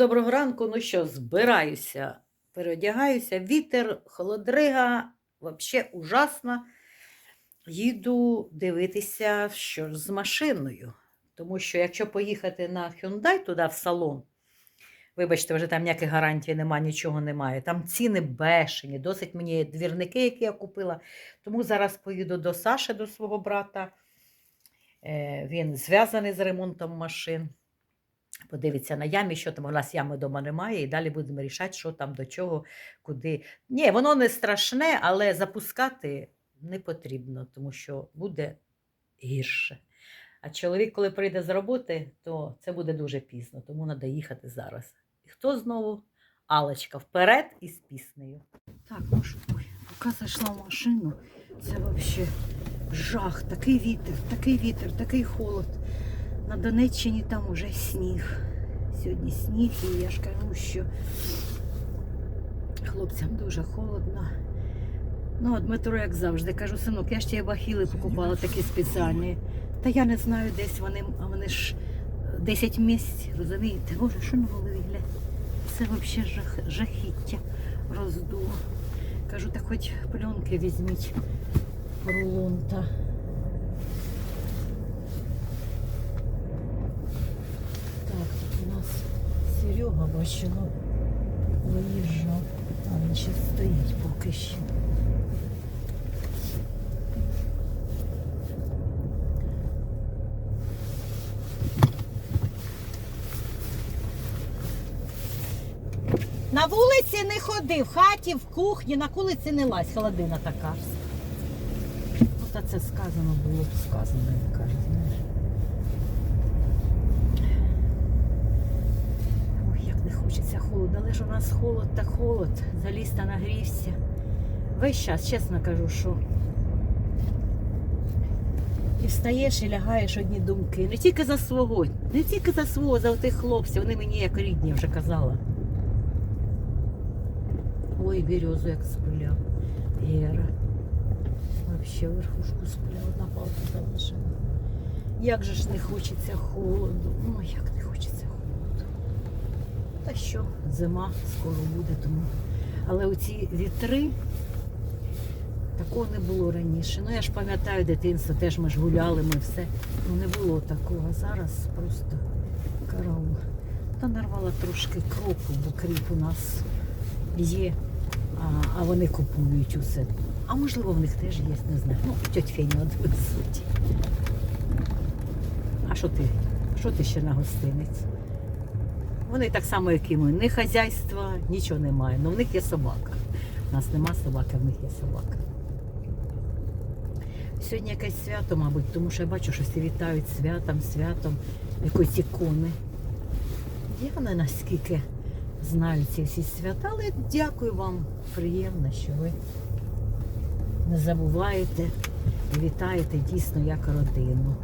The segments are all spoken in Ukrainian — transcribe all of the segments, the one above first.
доброго ранку. Ну що, збираюся, переодягаюся. Вітер, холодрига, взагалі ужасно. Їду дивитися, що з машиною. Тому що якщо поїхати на Hyundai туди в салон, вибачте, вже там ніяких гарантій немає, нічого немає. Там ціни бешені, досить мені двірники, які я купила. Тому зараз поїду до Саші, до свого брата. Е, Він зв'язаний з ремонтом машин. Подивиться на ямі, що там у нас ями вдома немає, і далі будемо рішати, що там до чого, куди. Ні, воно не страшне, але запускати не потрібно, тому що буде гірше. А чоловік, коли прийде з роботи, то це буде дуже пізно, тому треба їхати зараз. І хто знову? Алочка, вперед із піснею. Так, ну що, зайшла машину, це взагалі жах, такий вітер, такий вітер, такий холод. На Донеччині там уже сніг. Сьогодні сніг, і я ж кажу, що хлопцям дуже холодно. Ну, а Дмитро, як завжди, кажу, синок, я ж ті бахіли покупала такі спеціальні. Та я не знаю, десь вони, а вони ж 10 місць, розумієте? Боже, що на голові глянь? Це взагалі жах, жахіття роздуло. Кажу, так хоч пленки візьміть рулон та. Так, тут у нас Серега бачила, виїжджав, а він ще стоїть поки що. На вулиці не ходи, в хаті, в кухні, на вулиці не лазь, холодина така. Ну, це сказано було б сказано, як кажуть, знаєш. Ой, як не хочеться холоду, але ж у нас холод та холод, заліз та нагрівся. Весь час, чесно кажу, що і встаєш і лягаєш одні думки. Не тільки за свого, не тільки за свого, за тих хлопців. Вони мені як рідні вже казала. Ой, березу як спиляв. Гера. Вообще верхушку спиляв, одна палка залишила. Як же ж не хочеться холоду. Ну, як не хочеться. Та що, зима скоро буде, тому. Але оці вітри такого не було раніше. Ну я ж пам'ятаю дитинство, теж ми ж гуляли, ми все. Ну не було такого. Зараз просто караул. Та нарвала трошки кропу, бо кріп у нас є, а, а вони купують усе. А можливо в них теж є, не знаю. Ну, тьоть Феня відвезуть. А що ти? Що ти ще на гостиниць? Вони так само, як і ми. Ні хазяйства, нічого немає. Ну в них є собака. У нас нема собаки, в них є собака. Сьогодні якесь свято, мабуть, тому що я бачу, що всі вітають святом, святом, якоїсь ікони. Я не наскільки знаю ці всі свята, але дякую вам. Приємно, що ви не забуваєте і вітаєте дійсно як родину.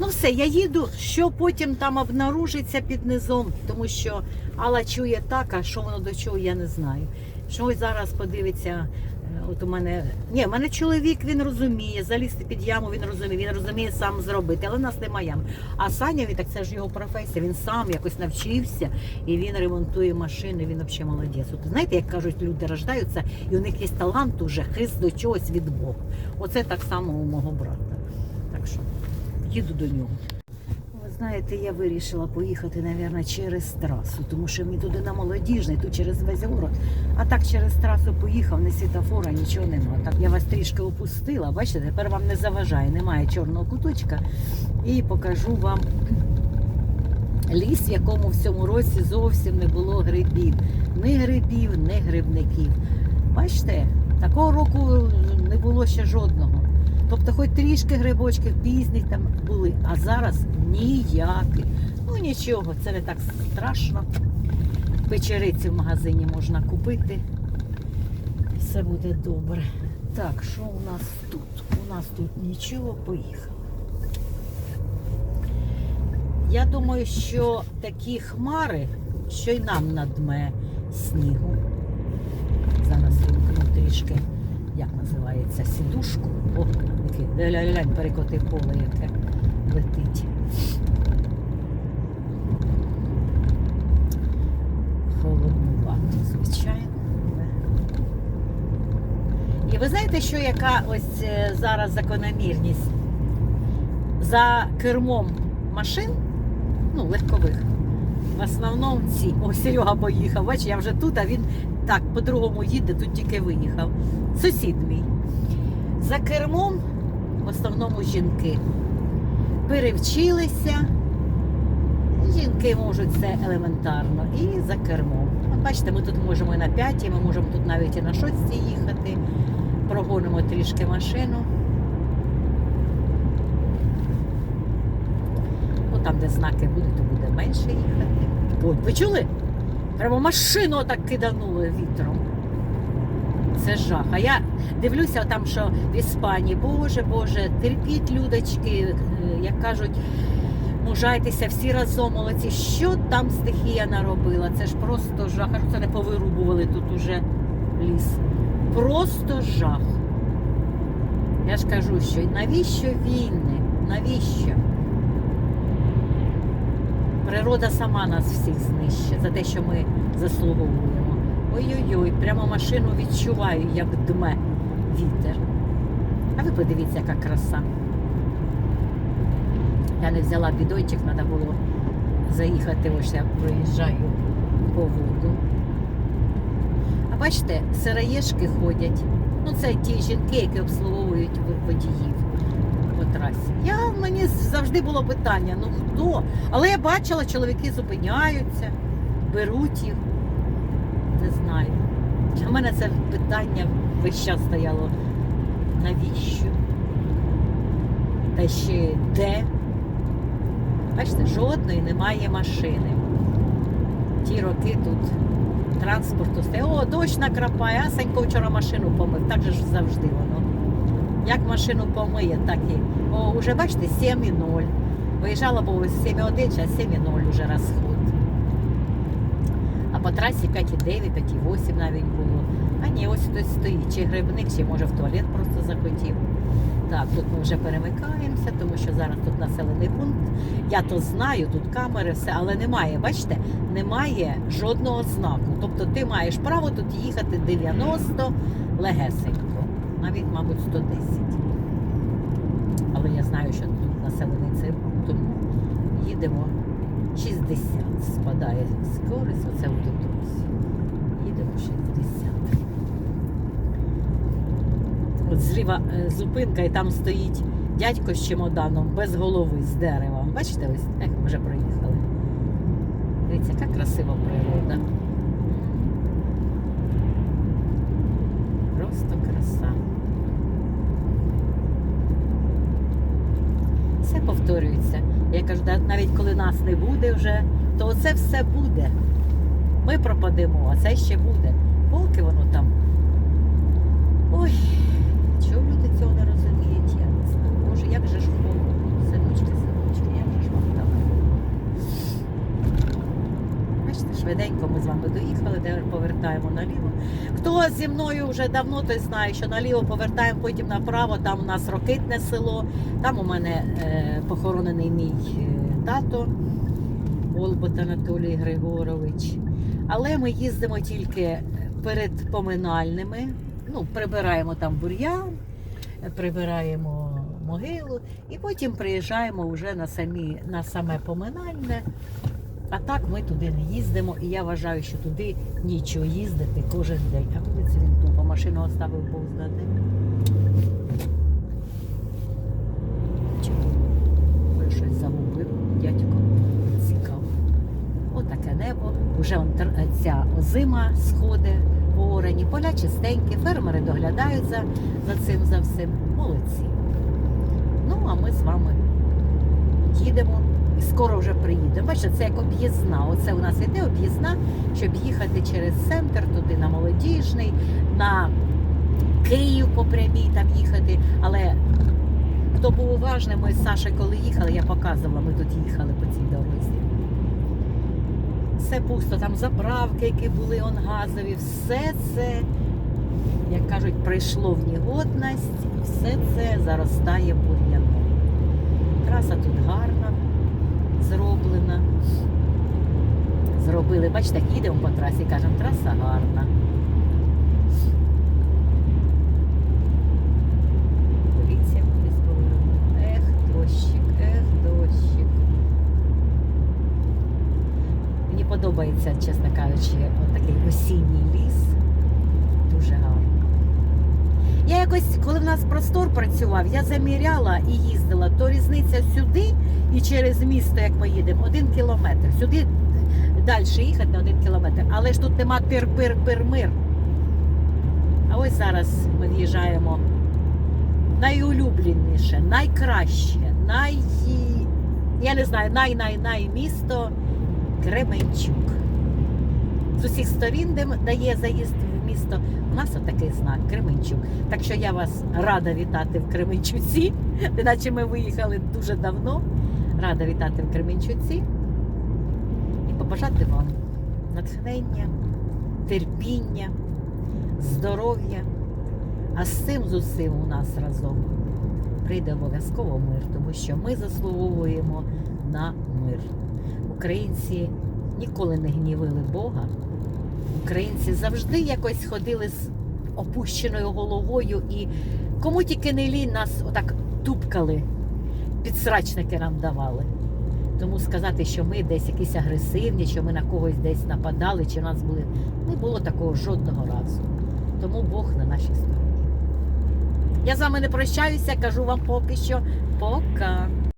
Ну все, я їду, що потім там обнаружиться під низом, тому що Алла чує так, а що воно до чого, я не знаю. Що ось зараз подивиться, е, от у мене. Ні, в мене чоловік він розуміє, залізти під яму, він розуміє, він розуміє сам зробити, але в нас немає ям. А Саня, так це ж його професія, він сам якось навчився і він ремонтує машини, він взагалі молодець. От, знаєте, як кажуть, люди рождаються, і у них є талант уже, хист до чогось від Бога. Оце так само у мого брата. Так що їду до нього. Ви знаєте, я вирішила поїхати, мабуть, через трасу, тому що мені туди на молодіжний, тут через весь город. А так через трасу поїхав, не світофора, нічого нема. Так я вас трішки опустила. Бачите, тепер вам не заважає, немає чорного куточка. І покажу вам ліс, в якому в цьому році зовсім не було грибів. Ні грибів, ні грибників. Бачите, такого року не було ще жодного. Тобто, хоч трішки грибочків пізніх там були, а зараз ніяких. Ну нічого, це не так страшно. Печериці в магазині можна купити. Все буде добре. Так, що у нас тут? У нас тут нічого, поїхали. Я думаю, що такі хмари, що й нам надме снігу. Зараз вимкну трішки, як називається, сідушку. О, такий ля-ля-ля, перекоти поле, яке летить. Холоднувато, звичайно. І ви знаєте, що яка ось е, зараз закономірність? За кермом машин, ну, легкових. В основному ці. О, Серега поїхав, бач, я вже тут, а він так, по-другому їде, тут тільки виїхав. Сусід мій. За кермом в основному жінки. Перевчилися. Жінки можуть це елементарно і за кермом. От бачите, ми тут можемо і на п'ятій, ми можемо тут навіть і на шостій їхати. Прогонимо трішки машину. Ну там, де знаки будуть, то буде менше їхати. От, ви чули? Прямо машину так кидануло вітром. Це жах. А я дивлюся там, що в Іспанії, Боже, Боже, терпіть, людочки, е, як кажуть, мужайтеся всі разом, молодці. Що там стихія наробила? Це ж просто жах. Аж це не повирубували тут уже ліс. Просто жах. Я ж кажу, що навіщо війни? Навіщо? Природа сама нас всіх знищить за те, що ми заслуговуємо. Ой-ой-ой, прямо машину відчуваю, як дме вітер. А ви подивіться, яка краса. Я не взяла бідончик, треба було заїхати, ось я проїжджаю по воду. А бачите, сироєшки ходять. Ну, це ті жінки, які обслуговують водіїв по трасі. Я, мені завжди було питання, ну хто? Але я бачила, чоловіки зупиняються, беруть їх. Не знаю. Для мене це питання весь час стояло. Навіщо? Та ще де? Бачите, жодної немає машини. Ті роки тут транспорту стає. О, дощ накрапає, а Санько вчора машину помив. Так же ж завжди воно. Як машину помиє, так і. О, уже бачите, 7,0. Виїжджала, було 7,1, зараз 7,0 уже розход. А по трасі 5,9, 5,8 навіть було. А ні, ось хтось стоїть, чи грибник, чи може в туалет просто захотів. Так, тут ми вже перемикаємося, тому що зараз тут населений пункт. Я то знаю, тут камери, все, але немає, бачите, немає жодного знаку. Тобто ти маєш право тут їхати 90 легесенько, навіть, мабуть, 110. Але я знаю, що тут населений цей тому їдемо 60 спадає скорість, оце ось. Їдемо 60. От зліва е, зупинка, і там стоїть дядько з чемоданом без голови з дерева. Бачите, ось як вже проїхали. Дивіться, яка красива природа. Просто краса. Все повторюється. Я кажу, «Да, навіть коли нас не буде вже, то оце все буде. Ми пропадемо, а це ще буде. Поки воно там. Ой, чого люди цього не розуміють, я не знаю. Боже, як же ж холодно, синочки, синочки, як же ж вам там. Бачите, швиденько ми з вами доїхали, де повертаємо наліво. Хто зі мною вже давно, той знає, що наліво повертаємо, потім направо, там у нас рокитне село, там у мене е, похоронений мій е, тато Олбот Анатолій Григорович. Але ми їздимо тільки перед поминальними. Ну, прибираємо там бур'ян, прибираємо могилу і потім приїжджаємо вже на, самі, на саме поминальне. А так ми туди не їздимо, і я вважаю, що туди нічого їздити кожен день. А куди це він тупо машину оставив знаде. Чого? Уже ця зима сходить по орені, поля чистенькі, фермери доглядають за, за цим за всім. Молодці. Ну, а ми з вами їдемо і скоро вже приїдемо. Бачите, це як об'їзна. Оце у нас іде об'їзна, щоб їхати через центр, туди на молодіжний, на Київ по прямій там їхати. Але хто був уважний, ми з Сашею, коли їхали, я показувала, ми тут їхали по цій дорозі все пусто, там заправки, які були онгазові, все це, як кажуть, прийшло в негодність і все це заростає бур'яном. Траса тут гарна, зроблена. Зробили, бачите, їдемо по трасі, кажемо, траса гарна. Поліція буде з Ех, трощі. Подобається, чесно кажучи, такий осінній ліс. Дуже гарно. Я якось, коли в нас простор працював, я заміряла і їздила, то різниця сюди і через місто, як ми їдемо, один кілометр. Сюди далі їхати на один кілометр. Але ж тут нема пир-пир-пир-мир. А ось зараз ми в'їжджаємо найулюбленіше, найкраще, най... я не знаю, най-най-най місто Кременчук. З усіх сторін, де дає заїзд в місто, у нас отакий знак Кременчук. Так що я вас рада вітати в Кременчуці, іначе ми виїхали дуже давно. Рада вітати в Кременчуці і побажати вам натхнення, терпіння, здоров'я. А з цим з усім у нас разом прийде обов'язково мир, тому що ми заслуговуємо на мир. Українці ніколи не гнівили Бога. Українці завжди якось ходили з опущеною головою і кому тільки не лінь нас отак тупкали, підсрачники нам давали. Тому сказати, що ми десь якісь агресивні, що ми на когось десь нападали, чи в нас були. Не було такого жодного разу. Тому Бог на нашій стороні. Я з вами не прощаюся, кажу вам поки що пока.